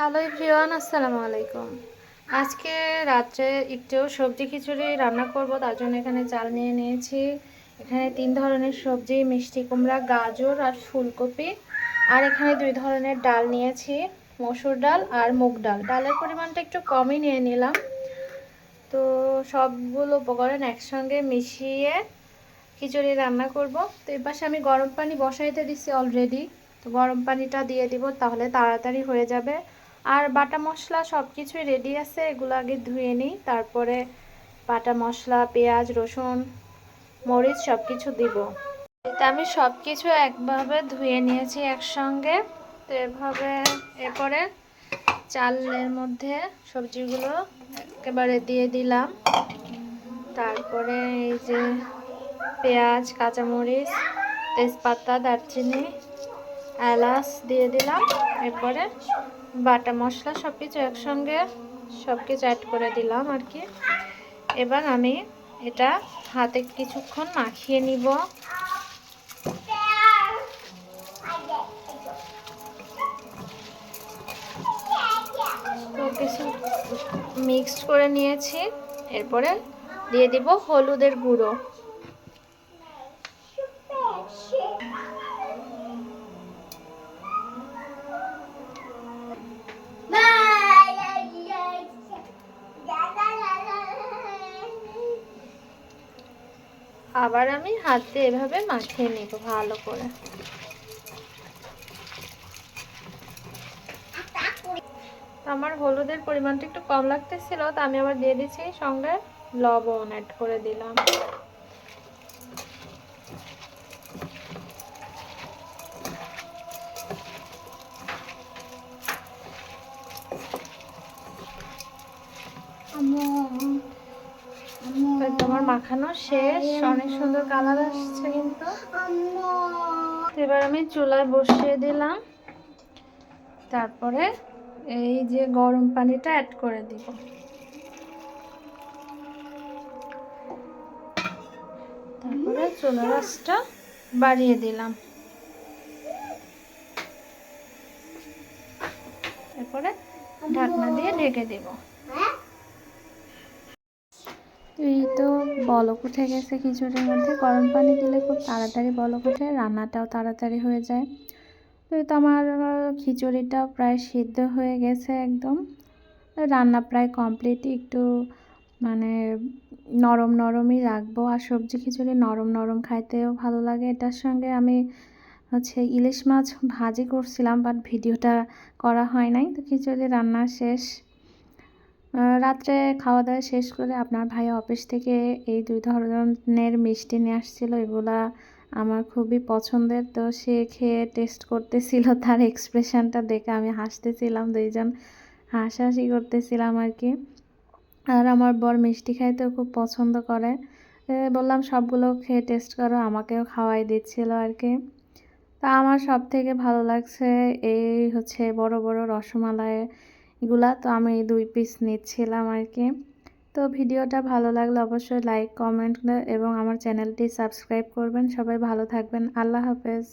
Hello everyone, আসসালামু আলাইকুম। আজকে রাত্রে একটু সবজি খিচুড়ি রান্না করব, তার জন্য এখানে চাল নিয়ে নিয়েছি। এখানে তিন ধরনের সবজি, মিষ্টি কুমড়া, গাজর আর ফুলকপি। আর এখানে দুই ধরনের ডাল নিয়েছি, মসুর ডাল আর মুগ ডাল। ডালের পরিমাণটা একটু কমই নিয়ে নিলাম। তো সবগুলো উপকরণ একসঙ্গে মিশিয়ে খিচুড়ি রান্না করব। তো এর পাশে আমি গরম পানি বসাইতে দিছি অলরেডি তো গরম পানিটা দিয়ে দিব, তাহলে তাড়াতাড়ি হয়ে যাবে। আর বাটা মশলা সব কিছুই রেডি আছে, এগুলো আগে ধুয়ে নিই, তারপরে বাটা মশলা, পেঁয়াজ, রসুন, মরিচ সব কিছু দিব। এটা আমি সব কিছু একভাবে ধুয়ে নিয়েছি একসঙ্গে। তো এভাবে এরপরে চালের মধ্যে সবজিগুলো একেবারে দিয়ে দিলাম। তারপরে এই যে পেঁয়াজ, কাঁচামরিচ, তেজপাতা, দারচিনি এলাচ দিয়ে দিলাম। এরপরে বাটা মশলা সব কিছু একসঙ্গে সব কিছু অ্যাড করে দিলাম আর কি। এবার আমি এটা হাতে কিছুক্ষণ মাখিয়ে নিব। তো কিছু মিক্সড করে নিয়েছি। এরপরে দিয়ে দিব হলুদের গুঁড়ো। আবার আমি হাতে এভাবে মাখিয়ে নিব ভালো করে। আমার হলুদের পরিমাণটা একটু কম লাগতেছিল, তো আমি আবার দিয়ে দিচ্ছি সঙ্গে লবণ অ্যাড করে দিলাম। তোমার মাখানো শেষ। অনেক সুন্দর কালার আসছে কিন্তু। এবার আমি চুলায় বসিয়ে দিলাম। তারপরে এই যে গরম পানিটা অ্যাড করে দিব। তারপরে চুলার আঁচটা বাড়িয়ে দিলাম। এরপরে ঢাকনা দিয়ে ঢেকে দেবো। এই তো বলক উঠে গেছে খিচুড়ির মধ্যে। গরম পানি দিলে খুব তাড়াতাড়ি বলক উঠে রান্নাটাও তাড়াতাড়ি হয়ে যায়। তো এই তো আমার খিচুড়িটা প্রায় সিদ্ধ হয়ে গেছে একদম। রান্না প্রায় কমপ্লিট একটু মানে নরম নরমই রাখব। আর সবজি খিচুড়ি নরম নরম খাইতেও ভালো লাগে। এটার সঙ্গে আমি হচ্ছে ইলিশ মাছ ভাজি করছিলাম বাট ভিডিওটা করা হয় নাই। তো খিচুড়ি রান্না শেষ। রাত্রে খাওয়া দাওয়া শেষ করে আপনার ভাই অফিস থেকে এই দুই ধরনের মিষ্টি নিয়ে আসছিল। এগুলা আমার খুবই পছন্দের। তো সে খেয়ে টেস্ট করতেছিল, তার এক্সপ্রেশনটা দেখে আমি হাসতেছিলাম, দুইজন হাসাহাসি করতেছিলাম আর কি আর আমার বর মিষ্টি খাইতেও খুব পছন্দ করে। বললাম, সবগুলো খেয়ে টেস্ট করো, আমাকেও খাওয়াই দিচ্ছিল আর কি তা আমার সব থেকে ভালো লাগছে এই হচ্ছে বড় বড় রসমালাই এগুলা তো আমি এই দুই পিস নিচ্ছিলাম আর কি। তো ভিডিওটা ভালো লাগলে অবশ্যই লাইক কমেন্ট এবং আমার চ্যানেলটি সাবস্ক্রাইব করবেন। সবাই ভালো থাকবেন। আল্লাহ হাফেজ।